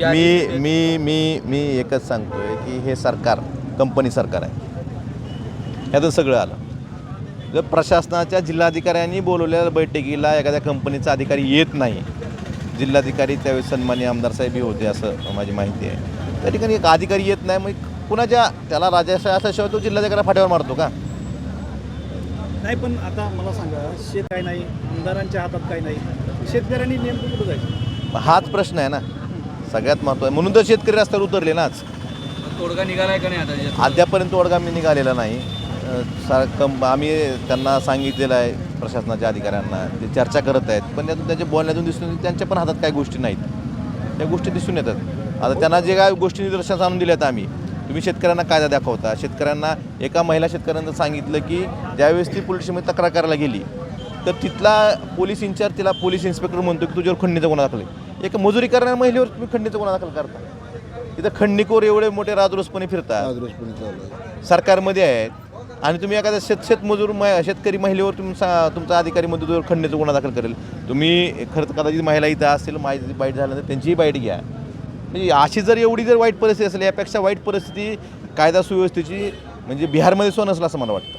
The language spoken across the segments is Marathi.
मी मी मी मी एकच सांगतोय की हे सरकार कंपनी सरकार आहे. ह्यातच सगळं आलं. जर प्रशासनाच्या जिल्हाधिकाऱ्यांनी बोलवलेल्या बैठकीला एखाद्या कंपनीचा अधिकारी येत नाही जिल्हाधिकारी त्यावेळी सन्मान्य आमदार साहेबही होते असं माझी माहिती आहे. त्या ठिकाणी एक अधिकारी येत नाही मग कुणाच्या त्याला राजाशाही असल्याशिवाय तो जिल्हाधिकारी फाट्यावर मारतो का? नाही पण आता मला सांगा शेत काही नाही आमदारांच्या हातात काही नाही शेतकऱ्यांनी नेमकं कुठं जायचं? हाच प्रश्न आहे ना. सगळ्यात महत्त्व आहे. म्हणून तर शेतकरी रस्त्यावर उतरले ना आज तोडगा निघालाय का नाही आता याच्यात? अद्यापर्यंत तोडगा मी निघालेला नाही. अ, सा कं आम्ही त्यांना सांगितलेलं आहे प्रशासनाच्या अधिकाऱ्यांना ते चर्चा करत आहेत. पण त्यातून त्यांच्या बोलण्यातून दिसून येतं त्यांच्या पण हातात काही गोष्टी नाहीत. त्या गोष्टी दिसून येतात. आता त्यांना जे काय गोष्टी निदर्शनास आणून दिल्यात आम्ही तुम्ही शेतकऱ्यांना कायदा दाखवता. शेतकऱ्यांना एका महिला शेतकऱ्यांना सांगितलं की ज्यावेळेस ती पोलीस स्टेशनमध्ये तक्रार करायला गेली तर तिथला पोलीस इन्चार्ज तिला पोलीस इन्स्पेक्टर म्हणतो की तुझ्यावर खंडणीचा गुन्हा दाखल आहे. एका मजुरी करणाऱ्या महिलेवर तुम्ही खंडणीचा गुन्हा दाखल करता. तिथं खंडणीकोर एवढे मोठे राजरोसपणे फिरतात. सरकारमध्ये आहेत. आणि तुम्ही एखाद्या शेत शेतमजूर म शेतकरी महिलेवर तुमचा तुमचा अधिकारी मदतीवर खंडणीचा गुन्हा दाखल करेल. तुम्ही खरं कदाचित महिला इथं असतील माझी बाईट झाल्यानंतर त्यांचीही बाईट घ्या. म्हणजे अशी जर एवढी जर वाईट परिस्थिती असेल यापेक्षा वाईट परिस्थिती कायदा सुव्यवस्थेची म्हणजे बिहारमध्ये सुद्धा नसलं असं मला वाटतं.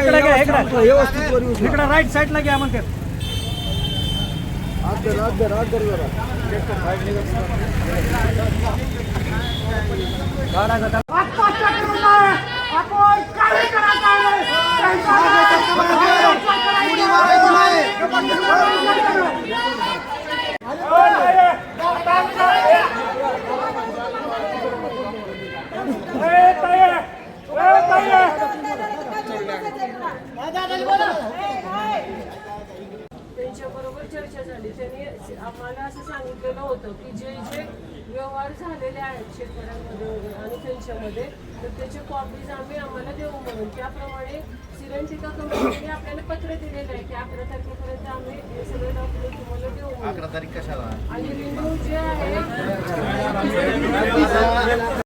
इकडे घ्या इकडे. इकडे राईट साईडला घ्या म्हणते. आपण त्यांच्याबरोबर चर्चा झाली. त्यांनी आम्हाला असं सांगितलेलं होतं की जे जे व्यवहार झालेले आहेत शेतकऱ्यांमध्ये वगैरे आणि त्यांच्यामध्ये तर त्याचे कॉपीज आम्ही आम्हाला देऊ म्हणून. त्याप्रमाणे सिरंटिका कंपनीने आपल्याला पत्र दिलेलं आहे की अकरा तारखेपर्यंत आम्ही हे सगळे डॉक्युमेंट तुम्हाला देऊ म्हणून. तारीख कशाला? आणि रिन्यू जे आहे